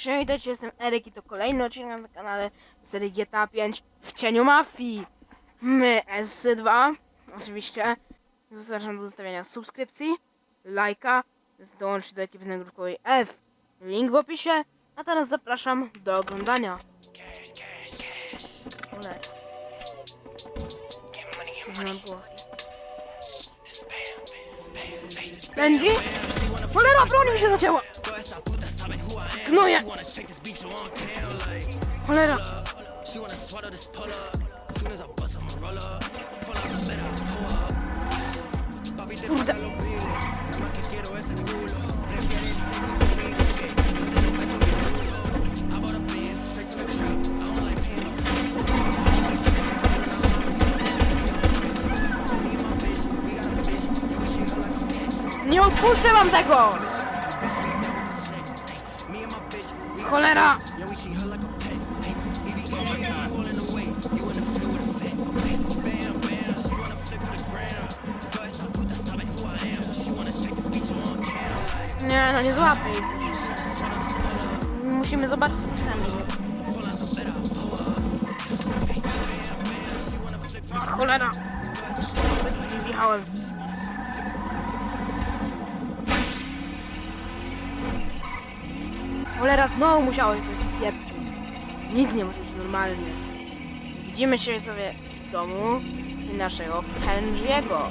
Cześć, jestem Eryk i to kolejny odcinek na kanale serii GTA 5 w cieniu mafii. My S2, oczywiście. Zapraszam do zostawienia subskrypcji, lajka, dołączcie do ekipy grupowej F. Link w opisie. A teraz zapraszam do oglądania. Głosy. Benji? Cholera, broń mi się zacięła! Gnoje! Cholera! Kurde. Nie odpuszczę wam tego! Cholera! Nie, no nie złapie ich. Musimy zobaczyć co nami jest. Cholera! Wjechałem. Cholera, znowu musiałeś coś spieprzyć. Nic nie być normalnie. Widzimy się sobie w domu i naszego Kenjiego.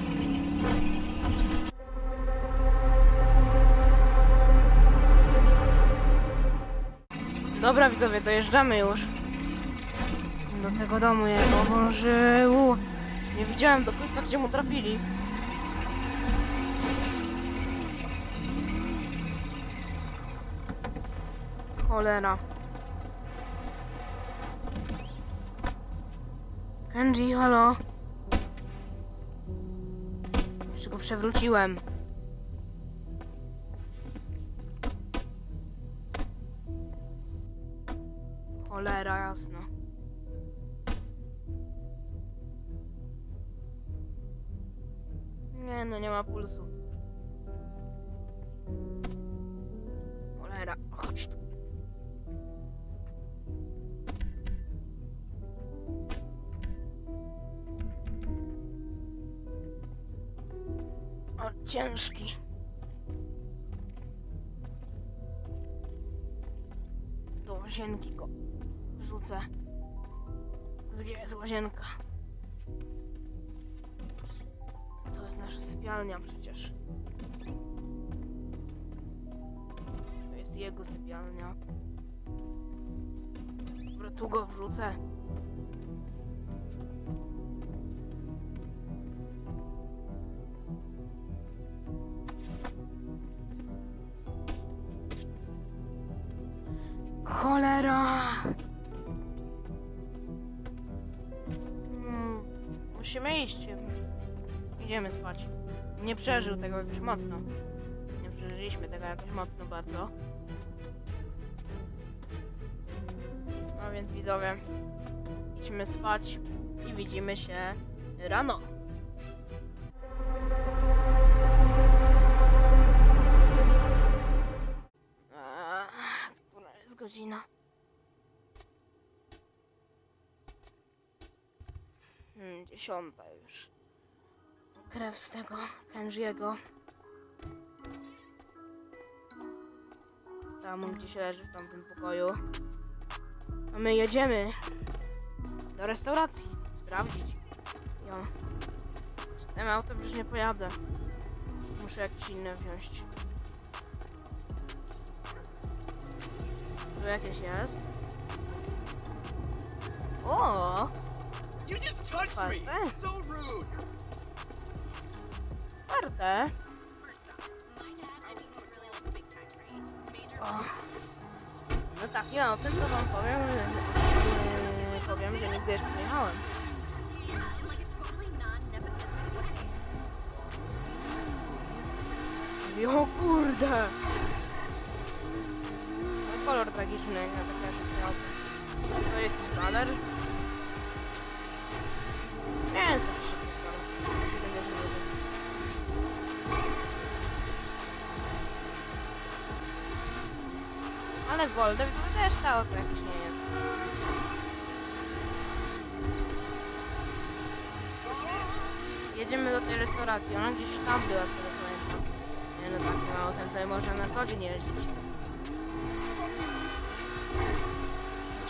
Dobra widzowie, dojeżdżamy już. Do tego domu jego, Boże. Nie widziałem do końca, gdzie mu trafili. Cholera. Kenji, halo? Jeszcze go przewróciłem. Cholera, jasno. Nie no, nie ma pulsu. Cholera, chodź tu. Ciężki. Do łazienki go wrzucę. Gdzie jest łazienka? To jest nasza sypialnia przecież. To jest jego sypialnia. Dobra, tu go wrzucę. Cholera! Mm, musimy iść. Idziemy spać. Nie przeżył tego jakoś mocno. Nie przeżyliśmy tego jakoś mocno bardzo. No więc widzowie, idźmy spać i widzimy się rano. Godzina? Hmm, dziesiąta już. Krew z tego Kenjiego. Tam gdzieś leży w tamtym pokoju. A my jedziemy do restauracji sprawdzić. Jo. Z tym autem przecież nie pojadę. Muszę jakieś inne wziąć. Tu jakieś jest. O! You just touched me! So rude! Otwarte. O. No tak, ja o tym to wam powiem, że, yy, powiem, że nigdy jeszcze nie jechałem. Yeah, in like a totally non-nepotistic way. O kurde! Kolor tragiczny, jak na takie szybkie auto. To jest. Nie taki szybki kolor. Będę się ale Wolder to też ta oto jakiś nie jest. Jedziemy do tej restauracji, ona gdzieś tam była, co pamiętam. Nie no takim autem tutaj można na co dzień jeździć.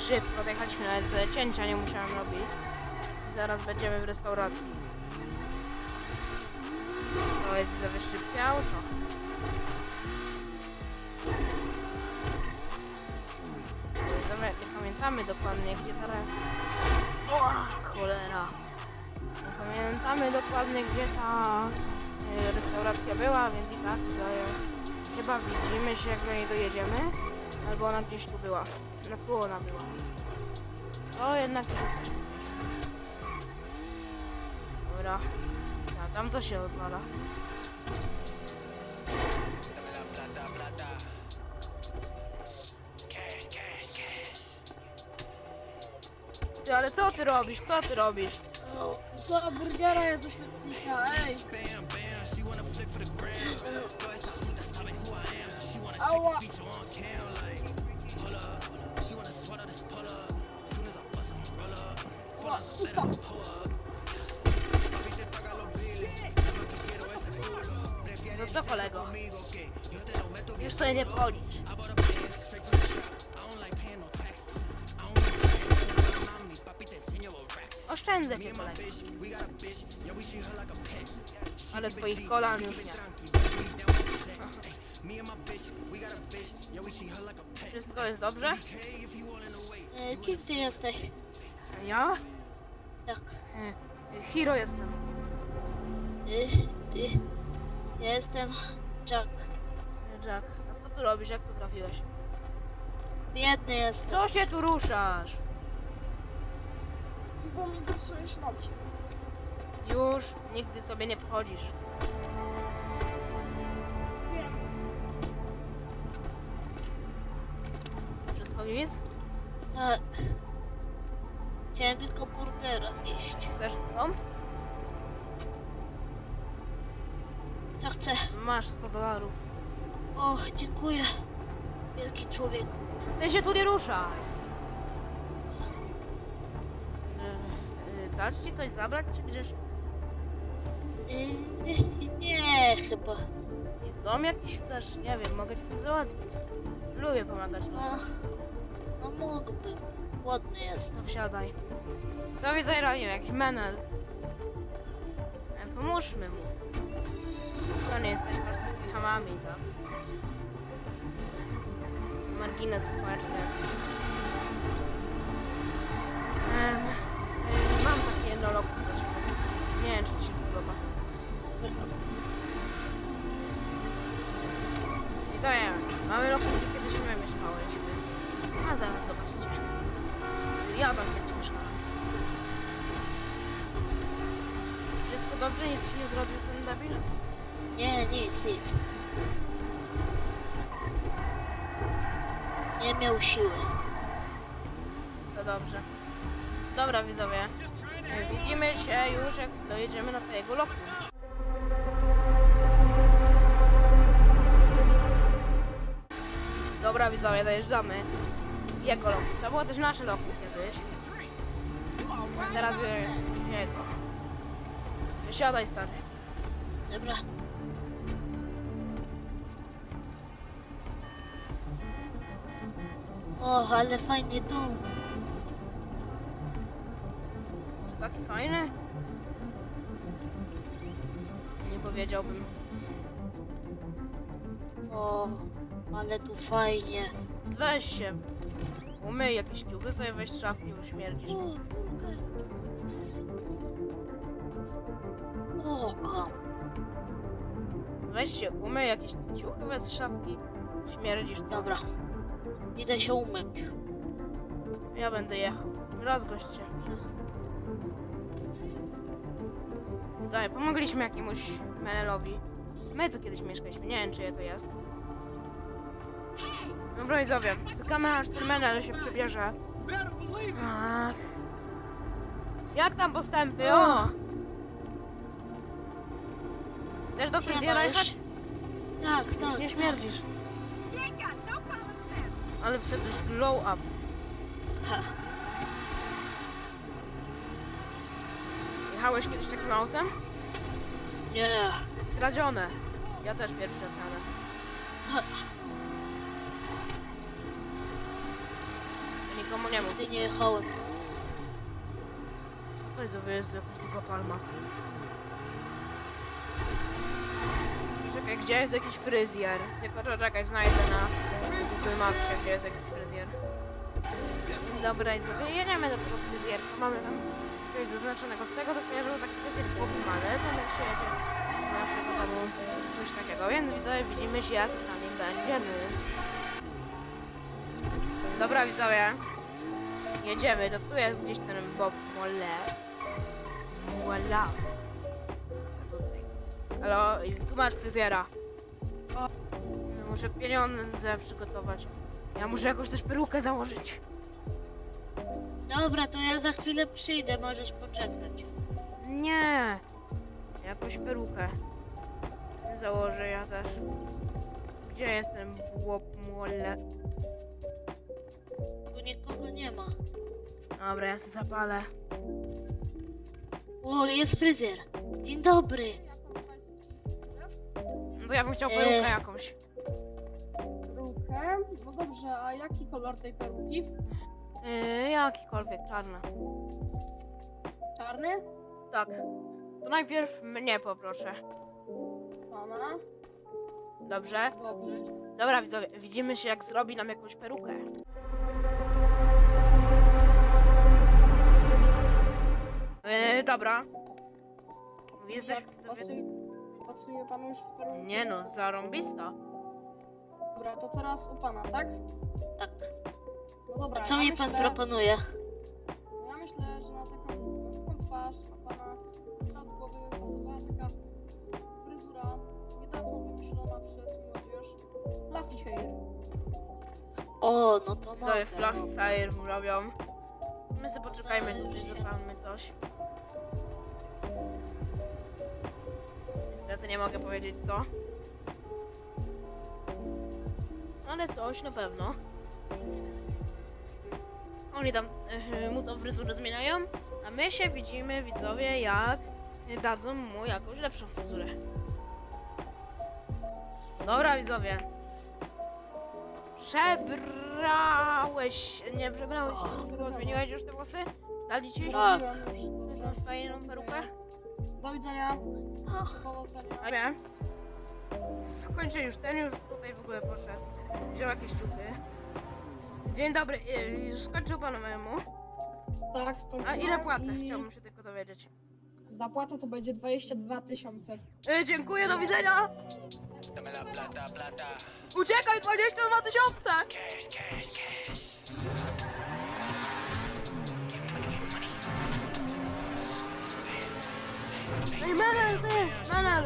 Szybko dojechaliśmy, nawet te cięcia nie musiałem robić. Zaraz będziemy w restauracji. To jest za szybkie auto. Dobra, nie pamiętamy dokładnie gdzie re... O, cholera. Nie pamiętamy dokładnie gdzie ta e, restauracja była, więc i tak chyba widzimy się jak do niej dojedziemy. Albo ona gdzieś tu była. No ona była. To jednak już jesteśmy. Dobra. A tam to się odwala. Ty, ale co ty robisz? Co ty robisz? Co, burgera jest do śmietnika, ej! Ała! Co kolego? Już sobie nie policz. Oszczędzę cię kolego. Ale twoich kolan już nie. Wszystko jest dobrze? E, kim ty jesteś? Ja? Tak. E, Hiro jestem. Ty, ty. Ja jestem Jack. Jack, a co tu robisz? Jak tu trafiłeś? Biedny jestem. Co się tu ruszasz? Bo mi psujesz nogi. Już nigdy sobie nie pochodzisz. Wszystko nic? Tak. Chciałem tylko burgera zjeść. Chcesz dom? Chcę? Masz 100 dolarów. O, dziękuję. Wielki człowiek. Ty się tu nie ruszaj. Yy, dać ci coś zabrać, czy gdzieś Yy, nie, chyba. dom jakiś chcesz? Nie wiem, mogę ci coś załatwić. Lubię pomagać. No, no mógłbym. Głodny jestem. No wsiadaj. Co widzę robił? Jakiś menel. E, Pomóżmy mu. To jesteśmy aż takimi hamami, tak? Margines społeczny. Miał siły. To dobrze. Dobra widzowie. Widzimy się już jak dojedziemy na tego lokum. Dobra widzowie, dojeżdżamy. Jego lokum. To było też nasze lokum kiedyś. Teraz jego. Siadaj stary. Dobra. O, ale fajnie tu. Czy taki fajny? Nie powiedziałbym. O, ale tu fajnie. Weź się. Umyj jakieś ciuchy sobie weź z szafki, bo śmierdzisz. O. O, a, Weź się umyj jakieś ciuchy weź z szafki. Śmierdzisz to. dobra. Idę się umyć. Ja będę jechał. Rozgość się. Dalej, pomogliśmy jakiemuś menelowi. My tu kiedyś mieszkaliśmy, nie wiem czyje to jest. Dobra widzowie, czekamy aż ten menel się przebierze. Ach. Jak tam postępy? O! Chcesz do fryzjera już. jechać? Tak, Już tak. nie tak. śmierdzisz. Ale wszedłeś glow up. Ha. Jechałeś kiedyś takim autem? Nie. Kradzione. Ja też pierwszy raz jadę. Ha. Nikomu nie mów. Nigdy nie jechałem. Słuchaj, do wyjazdu jakaś długa palma. Czekaj, gdzie jest jakiś fryzjer? Tylko czekaj, znajdę na Google gdzie jest jakiś fryzjer. Dobra, i jedziemy do tego fryzjerka. Mamy tam coś zaznaczonego. Z tego to kojarzyło taki fryzjer popimany, tam jak się jedzie do naszego domu, coś takiego. Więc widzowie, widzimy się jak na nim będziemy. Dobra, widzowie. Jedziemy, to tu jest gdzieś ten Bob Mole. Voila. Halo, tu masz fryzjera. Muszę pieniądze przygotować. Ja muszę jakąś też perukę założyć. Dobra, to ja za chwilę przyjdę, możesz poczekać. Nie. Jakąś perukę. Założę ja też. Gdzie jest ten Bob Mole? Tu nikogo nie ma. Dobra, ja się zapalę. O, jest fryzjer. Dzień dobry. No to ja bym chciał Eee. perukę jakąś. No dobrze, a jaki kolor tej peruki? Yy, jakikolwiek, czarny. Czarny? Tak. To najpierw mnie poproszę. Pana? Dobrze? Dobrze. Dobra, widzowie, widzimy się jak zrobi nam jakąś perukę. Yy, dobra. Jesteś pasuje, pasuje panu już w perukę? Nie no, zarąbista. Dobra, to teraz u pana, tak? Tak. No dobra, A co ja mi pan myślę, proponuje? Ja myślę, że na taką krótką twarz, na pana na głowy pasowała taka fryzura niedawno wymyślona przez młodzież. Fluffy hair. O, no to Widzowie mogę. fluffy fire mu robią. My sobie poczekajmy tutaj, zapalmy coś. Niestety nie mogę powiedzieć co. Ale coś na pewno. Oni tam e, mu tą fryzurę zmieniają, a my się widzimy, widzowie, jak dadzą mu jakąś lepszą fryzurę. Dobra, widzowie. Przebrałeś, nie przebrałeś, tylko zmieniłeś już te włosy? Dali ci Tak. Jakąś fajną perukę? Do widzenia. Ach, Powodzenia. A nie. Skończy już, ten już tutaj w ogóle poszedł. Wziął jakieś ciuchy. Dzień dobry, y, już skończył pan memu. Tak, skończyłam. A ile płacę? i Chciałbym się tylko dowiedzieć. Zapłata to będzie 22 tysiące. Y, dziękuję, do widzenia! Uciekaj, 22 tysiące! Ej, Menel, ty! Menel!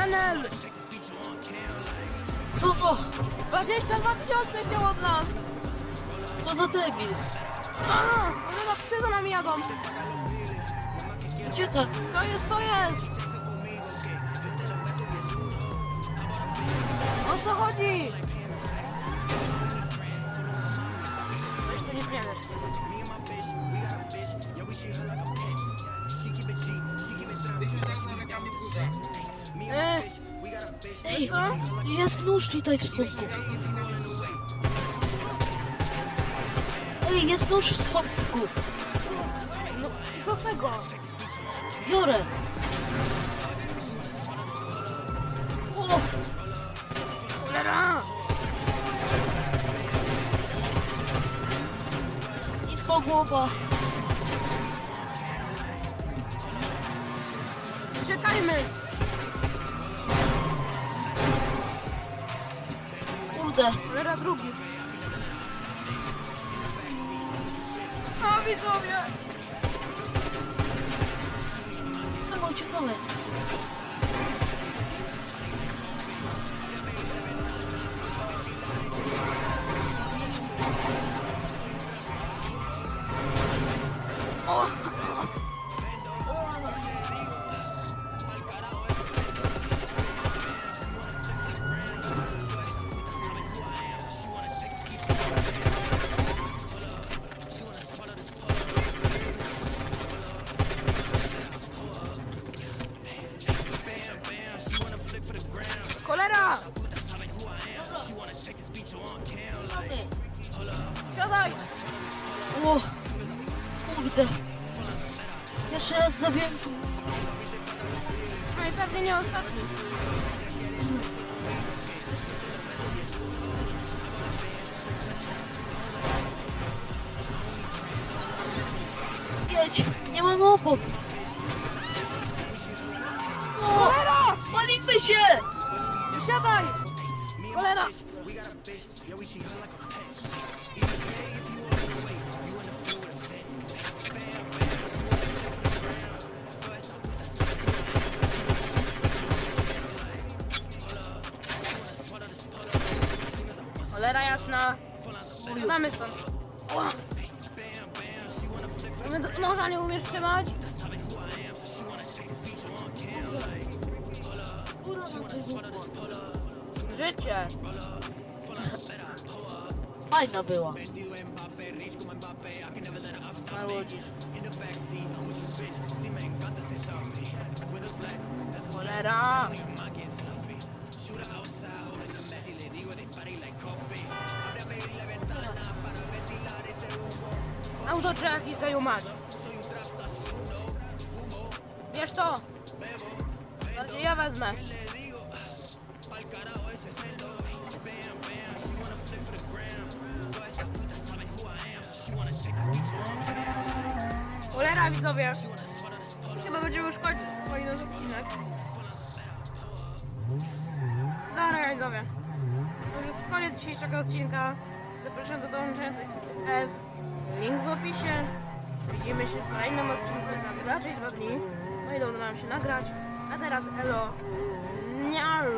Menel! co to? 22 tysiące chciał od nas! Co za debil? A, one na psy za nami jadą! Gdzie to? Co jest, co jest? O co chodzi? Coś tu nie wiesz. Ej, jest nóż tutaj w schowku. Ej, jest nóż w schowku. No, z tego? Biorę. O, Cholera! nisko głowa. Uciekajmy! Kurde. Cholera drugi. O, widzowie! Sama uciekamy. Jedź, nie mamy opon. O, palimy się! Siadaj! Cholera jasna. Siadamy stąd. O! Mamy Noża nie umiesz trzymać? Życie. Fajna była. Marudzisz. Cholera! Auto trzeba jakieś zajumać. Wiesz to? Bardziej ja wezmę. Cholera widzowie! Chyba będziemy już kończyć nasz odcinek. Dobra widzowie. To już jest koniec dzisiejszego odcinka. Zapraszam do dołączenia F. Link w opisie. Widzimy się w kolejnym odcinku za raczej dwa dni. No i uda nam się nagrać. A teraz elo. Niara.